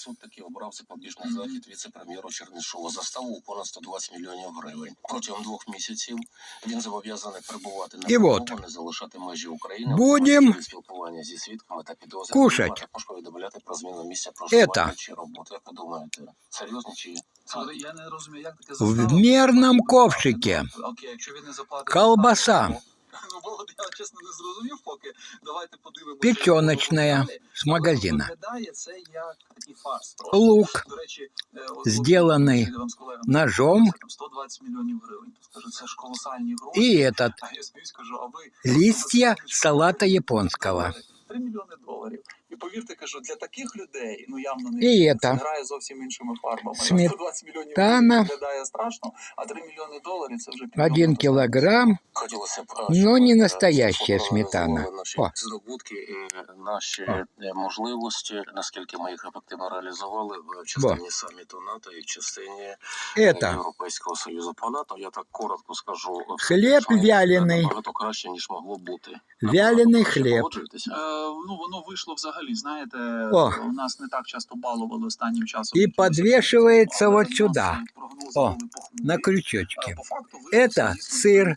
суд таки обрав запобіжний захід віце-прем'єру Чернишова. Заставу у понад 120 мільйонів гривень. Протягом двох місяців він зобов'язаний перебувати на І не залишати межі України. Будем спілкування зі свідками та підозрюваними, також повідомляти про зміну місця проживання Это. чи роботи. Як ви думаєте, серйозно чи Але я не розумію, як таке в мерном ковшике Окей, якщо він не заплатить... колбаса Ну, бо от я чесно не зрозумів поки. Давайте подивимося. печеночная с магазина, Виглядає це як такий фарс. просто. лук До речі, е, от- от- Сделаний я вам з колегами ножом там 120 мільйонів гривень. То скажу, це ж колосальні гроші. и этот А я сміюсь, кажу, а ви... листья салата японского. 3 мільйони доларів І повірте, кажу, для таких людей, ну явно не І це это. грає зовсім іншими фарбами. Смет- 120 мільйонів Тана. гривень виглядає страшно, а 3 мільйони доларів це вже підйом Один на килограмм, Хотілося б, е, Но щоб, не е, настоящая сфотографували сметана. Наші О. здобутки і наші О. е, можливості, наскільки ми їх ефективно реалізували в частині саміту НАТО і в частині е, это Європейського союзу по НАТО. Я так коротко скажу. е, Хліб що вялений. набагато краще ніж могло бути. вяленый Ви хлеб. погоджуєтеся? Е, ну воно вийшло взагалі. Знаєте, О. у нас не так часто балували останнім часом. И підвішується подвешивается сюди. вот сюда, е, О, на крючочки. факту вийшло Это сыр,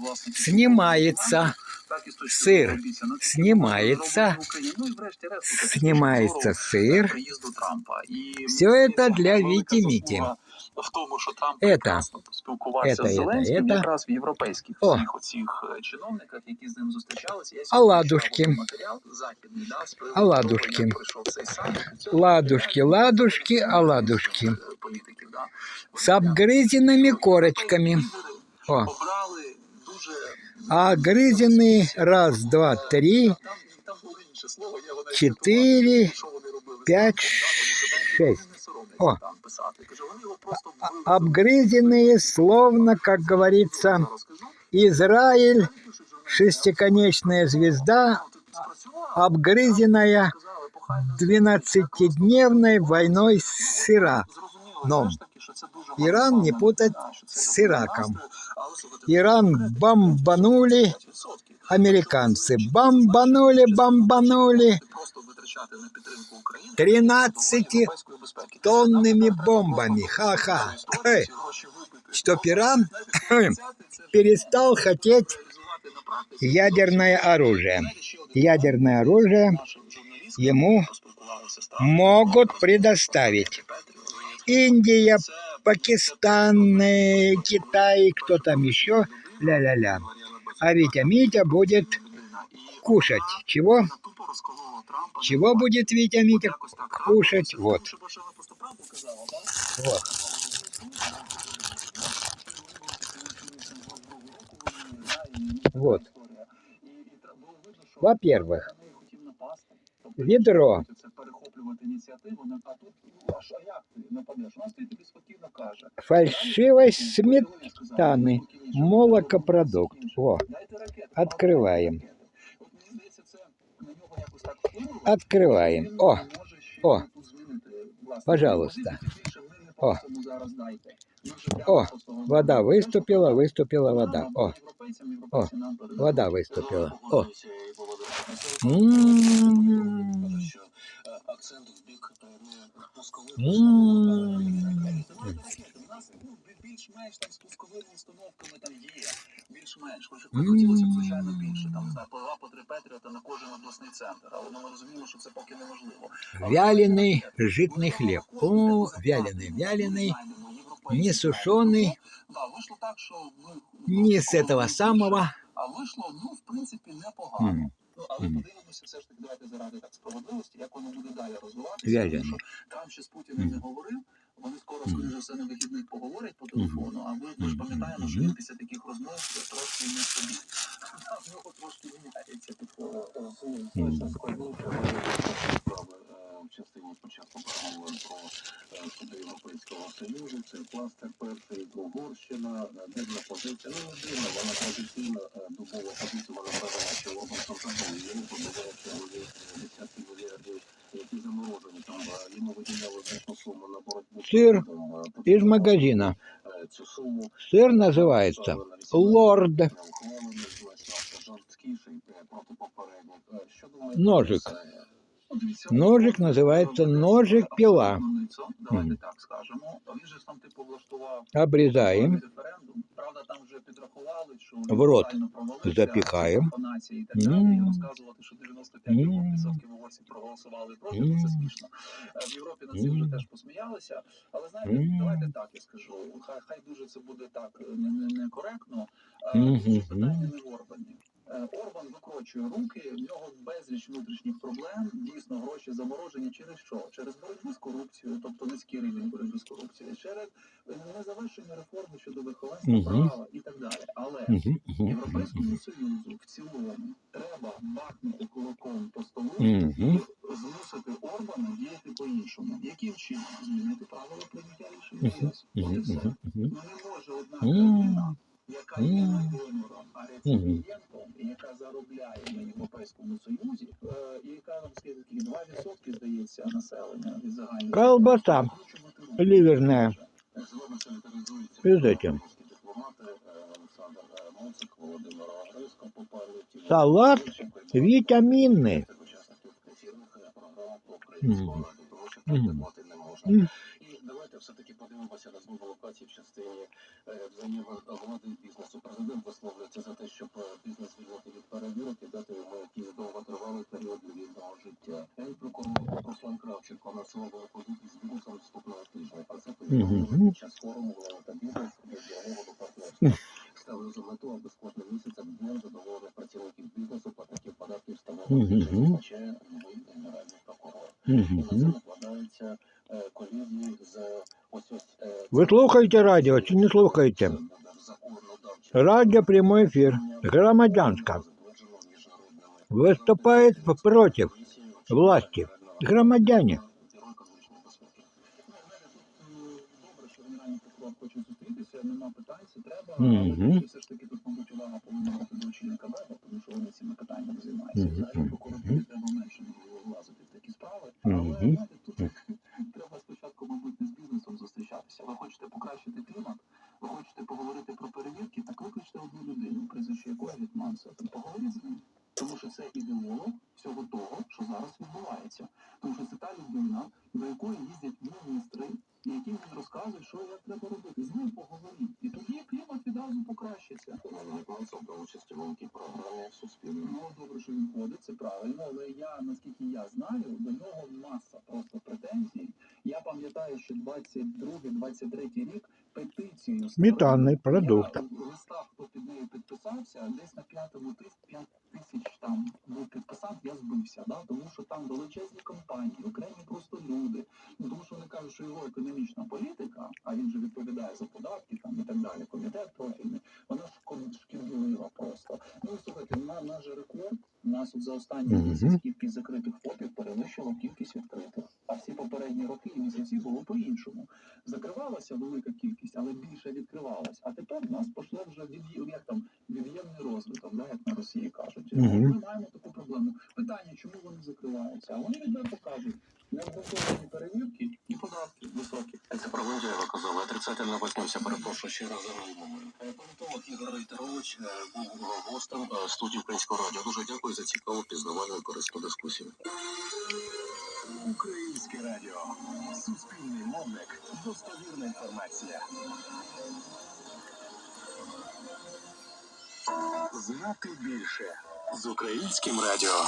власне, Снимается, так і з точки сир. зору обіцянок, які снимается, зроблені в Україні. Ну і врешті-решт, з точки снимается зору сыр. приїзду Трампа. І Всё мені это здається, для велика Віті-Міті. заслуга В тому, що Трамп Это. прекрасно спілкувався Это, з это, Зеленським, это. якраз в європейських О. всіх оцих е, чиновниках, які з ним зустрічалися. Я Оладушки. читав матеріал західний, да, з приводу Оладушки. того, як пройшов цей саміт. В цьому Ладушки, ладушки, оладушки. е, політиків, да. С обгрызенными корочками. О. Обрали дуже а гризіни раз, два, три, четыре п'ять, шесть. О. А, а Обгрызенные, словно, как говорится, Израиль, шестиконечная звезда, а обгрызенная двенадцатидневной войной сыра. Но Зрозуміло, Ном. все ж таки, що це дуже Іран важливо, не путать да, що це з дуже Іраком. настрій, але, слухайте, Иран бомбанули, 5%. американцы бомбанули, бомбанули Просто витрачати на підтримку України 13 європейської безпеки. тоннами Нам треба бомбами. просто Ха-ха. історію, Эй, ці гроші випити. Чтоб Иран Знаєте, взяти це ж перестал хотеть реалізувати на практиці. ядерное оружие. Знаєте, ще один Ядерное оружие наша журналістка ему поспілкувалася з Трампом. могут предоставить Индия, Пакистан, Китай, кто там еще, ля-ля-ля. А Витя Митя будет кушать. Чего? Чего будет Витя Митя кушать? Вот. Вот. Вот. Во-первых, ведро. Фальшивость сметаны. Молокопродукт. Во. Дайте ракети. Открываем. От мені здається, це на нього якось так вплинуло. Открываем. Він О, може ще о. тут змінити власне Пожалуйста. позицію, більше ми не О. просимо зараз дайте. Ми вже прямо О, просто говоримо. Вода выступила, выступила вода. Нам, О, європейцям, європейці нам передають. вода выступила. О. М. М. Що більш-менш там з пусковими установками там є. Більш-менш. Хоч М. хотілося б, звичайно, більше. Там, не знаю, по два, по три Петріота на кожен обласний центр. Але ну, ми розуміємо, що це поки неможливо. Вяленый житный хлеб. О, вяленый, вяленый, не сушеный, Да, вийшло так, що ми... не с этого самого. А вийшло, ну, в принципі, непогано. М. Ну, але Мгм. подивимося все ж таки, давайте заради так справедливості, як воно буде далі розвиватися. Вялений. Тому що Трамп ще з Путіним не говорив, вони скоро, скоріше все, на вихідних поговорять по телефону, а ви, ми ж пам'ятаємо, що після таких розмов трошки не собі. В нього трошки міняється підход. Мгм. справи е, в частині спочатку переговорів про е, вступ до Європейського Союзу. Це кластер перший, Угорщина, е, дивна позиція. Ну, не дивна, вона традиційна е, дубова позиція, вона вважає, що контролює, йому подобає, що десятки мільярдів, які заморожені, там е, йому виділяли значну суму на боротьбу з Сир ковідом, е, Из магазина. е, Цю суму Сыр называется Лорд. Ухвалений значно жорсткіший е, проти попередніх. Е, Що думаєте Ножик. про це? Ну, дивіться, Ножик Орбан, називається е, Правда, там вже підрахували, що В рот запіхаємо. і так далі. Розказувати, що 95% М. угорців проголосували проти, ну, це смішно. Е, В Європі на цим вже теж посміялися. Але знаєте, давайте так я скажу. Хай хай дуже це буде так не, не, не коректно. Е, питання не в Орбані. Е, Орбан викрочує руки, в нього безліч внутрішніх проблем. Дійсно, гроші заморожені через що? Через боротьбу з корупцією, тобто низький рівень боротьби з корупцією, через е, незавершення реформи щодо верховенства Мгм. права і так далі. Але мгм, Європейському союзу в цілому треба бахнути кулаком по столу мгм. і змусити Орбана діяти по-іншому. Яким чином змінити правила прийняття рішень в ЄС? Мгм, все. мгм, мгм. Ну не може одна країна, яка є М. не донором, а реципієнтом, Європейському Союзі, е, і яка нам скільки 2% здається населення від загальної Колбаса. Ливерная. Санітаризується этим. е, е, Салат Ющенко і Вітамінний. це все-таки подивимося зміну локації в частині е, взаємовлади бізнесу. Президент висловлюється за те, щоб е, бізнес звільнити від перевірок і дати йому якийсь довготривалий період вільного життя. Генпрокурор Руслан Кравченко на цьому виходить із бізнесом наступного тижня. Про це повідомили під час форуму та бізнес» для діалогу партнерства. Ставили за мету, аби з кожним місяцем днем задоволених працівників бізнесу, платників податків встановити, Мгм. зазначає новий генеральний прокурор. І на це Мгм. Накладаються е, колізії з ось ось е, Ви слухаєте радіо чи не слухаєте? це буде в законодавчому Радіо прямой ефір. Громадянська. Виступає проти власті. Громадяне. Добре, що генеральний прокурор Ви хочете покращити клімат, ви хочете поговорити про перевірки, так викличте одну людину, прізвище якої Гетманця, то поговоріть з ним. Тому що це ідеолог всього того, що зараз відбувається. Тому що це та людина, до якої їздять міністри, і яким він розказує, що як треба робити. З ним поговоріть. І тоді клімат відразу покращиться. Гетманцев до участі в великій програмі Суспільне. Ну, добре, що він ходить, це правильно, але я, наскільки я знаю, до нього маса просто претензій. Я пам'ятаю, що 22-23 рік петицію Сметанний продукт. Листах, під нею підписався, десь на п'ятому тис 5 тисяч там був підписав, я збився, да? тому що там величезні компанії, окремі просто люди. Ну, тому що вони кажуть, що його економічна політика, а він же відповідає за податки там і так далі, комітет профільний, вона шкідлива просто. Ну слухайте, на наш рекорд нас за останні Мгм. місяць кількість закритих ФОПів перевищила кількість відкритих. А всі попередні роки і місяці було по-іншому. Закривалася велика кількість, але більше відкривалась. А тепер в нас пошло вже від як там від'ємний розвиток, да, як на Росії кажуть. Мгм. Ми маємо таку проблему. Питання, чому вони закриваються? А вони відверто кажуть, необґрунтовані перевірки і податки високі. Це я казав, отрицательно возьмемся, перепрошую ще раз за мовою. Політолог Ігор Рейтерович е, був е, гостем е, студії Українського радіо. Дуже дякую за цікаву пізнавальну і корисну дискусію. Українське радіо. Суспільний мовник. Достовірна інформація. Знати більше з українським радіо.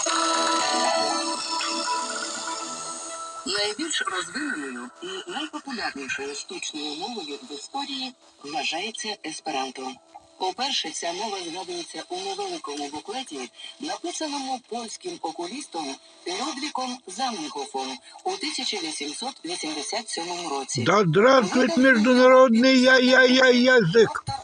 Найбільш розвиненою і найпопулярнішою штучною мовою в історії вважається есперанто. По-перше, ця мова згадується у невеликому буклеті, написаному польським окулістом Людвіком Замніхофом у 1887 році. Да здравствует міжнародний я-я-я язык.